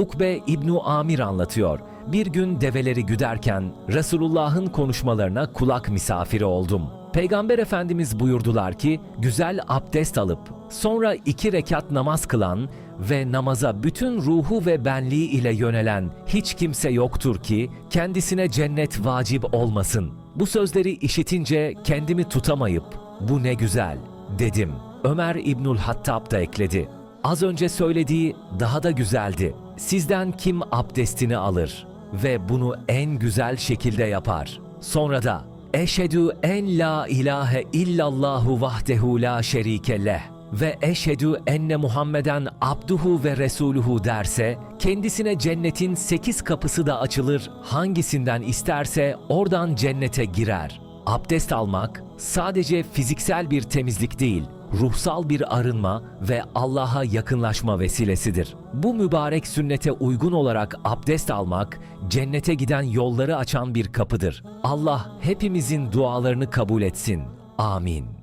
Ukbe İbnu Amir anlatıyor. Bir gün develeri güderken Resulullah'ın konuşmalarına kulak misafiri oldum. Peygamber Efendimiz buyurdular ki, güzel abdest alıp sonra iki rekat namaz kılan ve namaza bütün ruhu ve benliği ile yönelen hiç kimse yoktur ki kendisine cennet vacip olmasın. Bu sözleri işitince kendimi tutamayıp bu ne güzel dedim. Ömer İbnül Hattab da ekledi. Az önce söylediği daha da güzeldi. Sizden kim abdestini alır ve bunu en güzel şekilde yapar. Sonra da Eşhedü en la ilahe illallahu vahdehu la şerike leh ve eşhedü enne Muhammeden abduhu ve resuluhu derse kendisine cennetin sekiz kapısı da açılır hangisinden isterse oradan cennete girer. Abdest almak sadece fiziksel bir temizlik değil, ruhsal bir arınma ve Allah'a yakınlaşma vesilesidir. Bu mübarek sünnete uygun olarak abdest almak, cennete giden yolları açan bir kapıdır. Allah hepimizin dualarını kabul etsin. Amin.